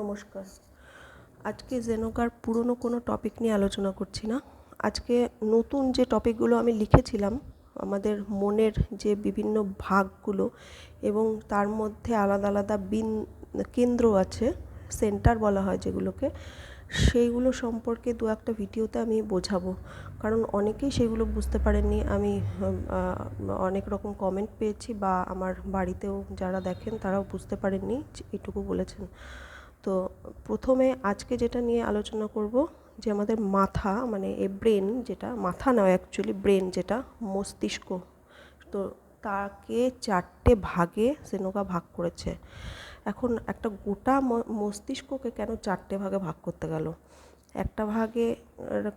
নমস্কার। আজকে জেনোকার পুরনো কোনো টপিক নিয়ে আলোচনা করছি না। আজকে নতুন যে টপিকগুলো আমি লিখেছিলাম, আমাদের মনের যে বিভিন্ন ভাগগুলো এবং তার মধ্যে আলাদা আলাদা বিন, কেন্দ্র আছে সেন্টার বলা হয় যেগুলোকে, সেইগুলো সম্পর্কে দু একটা ভিডিওতে আমি বোঝাবো। কারণ অনেকেই সেগুলো বুঝতে পারেননি। আমি অনেক রকম কমেন্ট পেয়েছি বা আমার বাড়িতেও যারা দেখেন তারাও বুঝতে পারেননি এটুকু বলেছেন। তো প্রথমে আজকে যেটা নিয়ে আলোচনা করব, যে আমাদের মাথা মানে এ ব্রেন যেটা, মাথা নয় অ্যাকচুয়ালি ব্রেন যেটা, মস্তিষ্ক। তো তাকে চারটে ভাগে সেনোকা ভাগ করেছে। এখন একটা গোটা মস্তিষ্ককে কেন চারটে ভাগে ভাগ করতে গেল? একটা ভাগে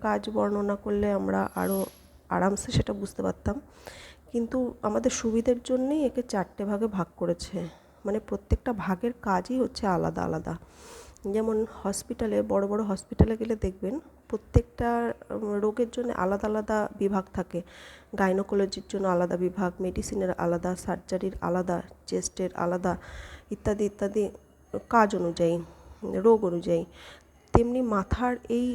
কাজ বর্ণনা করলে আমরা আরও আরামসে সেটা বুঝতে পারতাম। কিন্তু আমাদের সুবিধের জন্যেই একে চারটে ভাগে ভাগ করেছে। মানে প্রত্যেকটা ভাগের কাজই হচ্ছে আলাদা আলাদা। যেমন হসপিটালে বড় বড় হসপিটালে গেলে দেখবেন প্রত্যেকটা রোগের জন্য আলাদা আলাদা বিভাগ থাকে। গাইনোকোলজির জন্য আলাদা বিভাগ মেডিসিনের আলাদা সার্জারির আলাদা চেস্টের আলাদা, ইত্যাদি ইত্যাদি কাজ অনুযায়ী, রোগ অনুযায়ী। তেমনি মাথার এই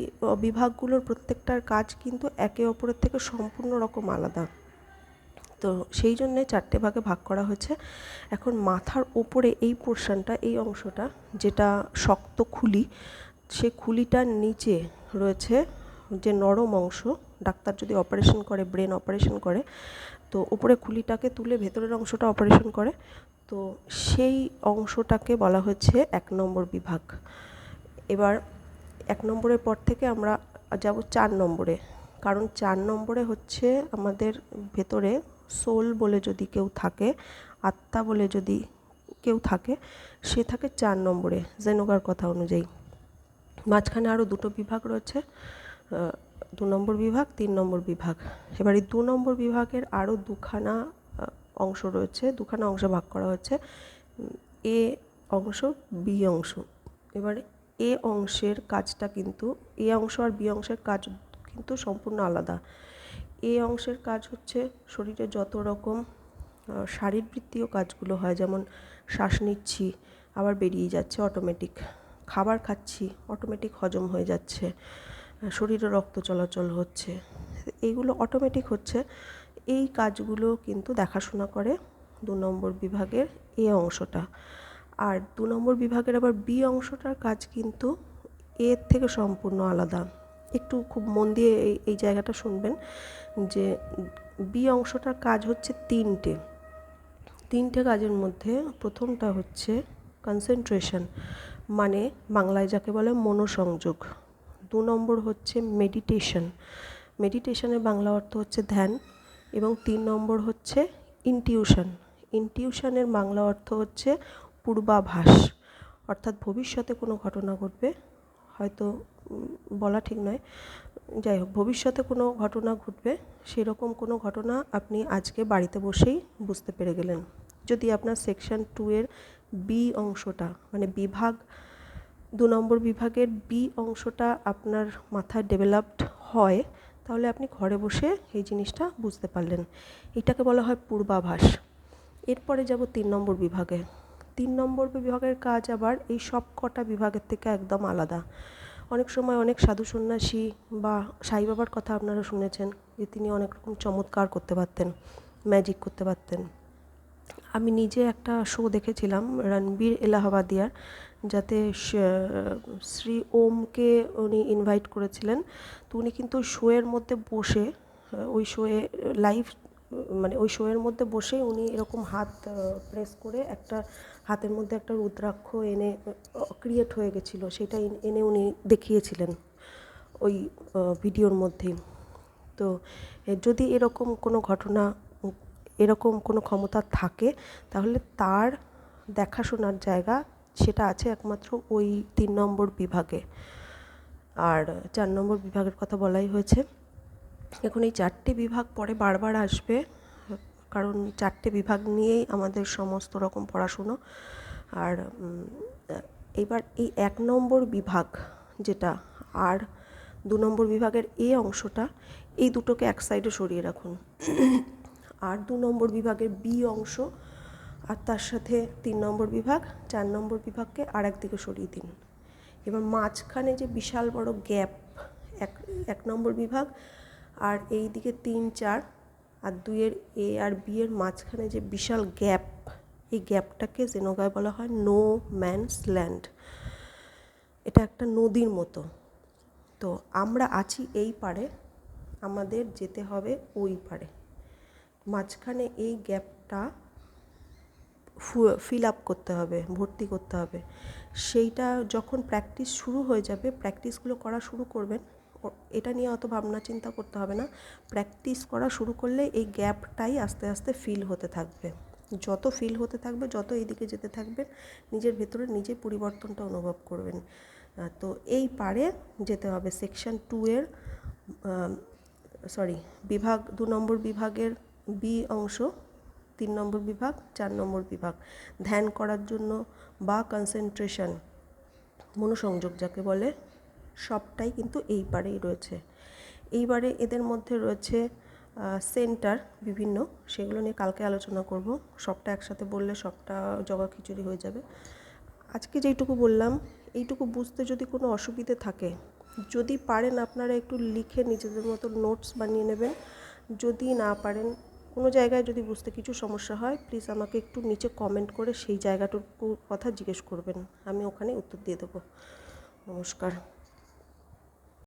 বিভাগগুলোর প্রত্যেকটার কাজ কিন্তু একে অপরের থেকে সম্পূর্ণ রকম আলাদা। তো সেই জন্যে চারটে ভাগে ভাগ করা হয়েছে। এখন মাথার ওপরে এই পোর্শনটা এই অংশটা, যেটা শক্ত খুলি, সে খুলিটার নিচে রয়েছে যে নরম অংশ। ডাক্তার যদি অপারেশন করে ব্রেন অপারেশন করে, তো ওপরে খুলিটাকে তুলে ভেতরের অংশটা অপারেশন করে। তো সেই অংশটাকে বলা হচ্ছে এক নম্বর বিভাগ। এবার এক নম্বরের পর থেকে আমরা যাব চার নম্বরে। কারণ চার নম্বরে হচ্ছে আমাদের ভেতরে সোল বলে যদি কেউ থাকে, আত্মা বলে যদি কেউ থাকে, সে থাকে চার নম্বরে জেনোগার কথা অনুযায়ী। মাঝখানে আরও দুটো বিভাগ রয়েছে দু নম্বর বিভাগ, তিন নম্বর বিভাগ। এবার এই দু নম্বর বিভাগের আরও দুখানা অংশ রয়েছে, দুখানা অংশ ভাগ করা হয়েছে, এ অংশ, বি অংশ। এবারে এ অংশের কাজটা কিন্তু, এ অংশ আর বি অংশের কাজ কিন্তু সম্পূর্ণ আলাদা। এ অংশের কাজ হচ্ছে শরীরে যত রকম শারীরবৃত্তীয় কাজগুলো হয়, যেমন শ্বাস নিচ্ছি, আবার বেরিয়ে যাচ্ছে অটোমেটিক খাবার খাচ্ছি অটোমেটিক হজম হয়ে যাচ্ছে শরীরে রক্ত চলাচল হচ্ছে। এইগুলো অটোমেটিক হচ্ছে। এই কাজগুলো কিন্তু দেখাশোনা করে দু নম্বর বিভাগের এ অংশটা। আর দু নম্বর বিভাগের আবার বি অংশটার কাজ কিন্তু এর থেকে সম্পূর্ণ আলাদা। একটু খুব মন দিয়ে এই এই জায়গাটা শুনবেন যে বি অংশটার কাজ হচ্ছে তিনটে। তিনটে কাজের মধ্যে প্রথমটা হচ্ছে কনসেন্ট্রেশন মানে বাংলায় যাকে বলে মনোসংযোগ। দু নম্বর হচ্ছে মেডিটেশন মেডিটেশনের বাংলা অর্থ হচ্ছে ধ্যান এবং তিন নম্বর হচ্ছে ইনটিউশন ইনটিউশনের বাংলা অর্থ হচ্ছে পূর্বাভাস, অর্থাৎ ভবিষ্যতে কোনো ঘটনা ঘটবে হয়তো বলা ঠিক নয়। যাই হোক, ভবিষ্যতে কোনো ঘটনা ঘটবে, সেরকম কোনো ঘটনা আপনি আজকে বাড়িতে বসেই বুঝতে পেরে গেলেন। যদি আপনার সেকশন টু এর বি অংশটা মানে বিভাগ, দু নম্বর বিভাগের বি অংশটা আপনার মাথায় ডেভেলপড হয়, তাহলে আপনি ঘরে বসে এই জিনিসটা বুঝতে পারলেন। এটাকে বলা হয় পূর্বাভাস। এরপরে যাব তিন নম্বর বিভাগে। তিন নম্বর বিভাগের কাজ আবার এই সব কটা বিভাগের থেকে একদম আলাদা। অনেক সময় অনেক সাধু সন্ন্যাসী বা সাই বাবার কথা আপনারা শুনেছেন যে তিনি অনেক রকম চমৎকার করতে পারতেন ম্যাজিক করতে পারতেন। আমি নিজে একটা শো দেখেছিলাম রণবীর এলাহাবাদিয়ার, যাতে শ্রী ওমকে উনি ইনভাইট করেছিলেন। তো উনি কিন্তু শোয়ের মধ্যে বসে, ওই শোয়ে লাইভ মানে ওই শোয়ের মধ্যে বসে উনি এরকম হাত প্রেস করে একটা হাতের মধ্যে একটা রুদ্রাক্ষ এনে ক্রিয়েট হয়ে গেছিল। সেটা এনে উনি দেখিয়েছিলেন ওই ভিডিওর মধ্যে। তো যদি এরকম কোনো ঘটনা, এরকম কোনো ক্ষমতা থাকে, তাহলে তার দেখাশোনার জায়গা সেটা আছে একমাত্র ওই তিন নম্বর বিভাগে। আর চার নম্বর বিভাগের কথা বলাই হয়েছে। এখন এই চারটে বিভাগ পরে বারবার আসবে, কারণ চারটে বিভাগ নিয়েই আমাদের সমস্ত রকম পড়াশুনো। আর এবার এই এক নম্বর বিভাগ যেটা, আর দু নম্বর বিভাগের এ অংশটা, এই দুটোকে এক সাইডে সরিয়ে রাখুন। আর দু নম্বর বিভাগের বি অংশ, আর তার সাথে তিন নম্বর বিভাগ, চার নম্বর বিভাগকে আর একদিকে সরিয়ে দিন। এবার মাঝখানে যে বিশাল বড় গ্যাপ, এক এক নম্বর বিভাগ আর এই দিকে তিন, চার আর দুইয়ের এ আর বি এর মাঝখানে যে বিশাল গ্যাপ, এই গ্যাপটাকে জেনোগায় বলা হয় নো ম্যানস ল্যান্ড। এটা একটা নদীর মতো। তো আমরা আছি এই পারে আমাদের যেতে হবে ওই পারে মাঝখানে এই গ্যাপটা ফিল আপ করতে হবে, ভর্তি করতে হবে। সেইটা যখন প্র্যাকটিস শুরু হয়ে যাবে প্র্যাকটিসগুলো করা শুরু করবেন এটা নিয়ে অত ভাবনা চিন্তা করতে হবে না। প্র্যাকটিস করা শুরু করলে এই গ্যাপটাই আস্তে আস্তে ফিল হতে থাকবে। যত ফিল হতে থাকবে, যত এইদিকে যেতে থাকবেন, নিজের ভেতরে নিজে পরিবর্তনটা অনুভব করবেন। তো এই পারে যেতে হবে। সেকশন টু এর সরি, বিভাগ, দু নম্বর বিভাগের বি অংশ, তিন নম্বর বিভাগ, চার নম্বর বিভাগ। ধ্যান করার জন্য বা কনসেন্ট্রেশন মনোসংযোগ যাকে বলে সবটাই কিন্তু এই পারেই রয়েছে। এইবারে এদের মধ্যে রয়েছে সেন্টার বিভিন্ন, সেগুলো নিয়ে কালকে আলোচনা করব। সবটা একসাথে বললে সবটা জগা খিচুড়ি হয়ে যাবে। আজকে যেইটুকু বললাম, এইটুকু বুঝতে যদি কোনো অসুবিধে থাকে, যদি পারেন আপনারা একটু লিখে নিজেদের মতো নোটস বানিয়ে নেবেন। যদি না পারেন, কোনো জায়গায় যদি বুঝতে কিছু সমস্যা হয় প্লিজ আমাকে একটু নিচে কমেন্ট করে সেই জায়গাটুকুর কথা জিজ্ঞেস করবেন। আমি ওখানে উত্তর দিয়ে দেবো। নমস্কার।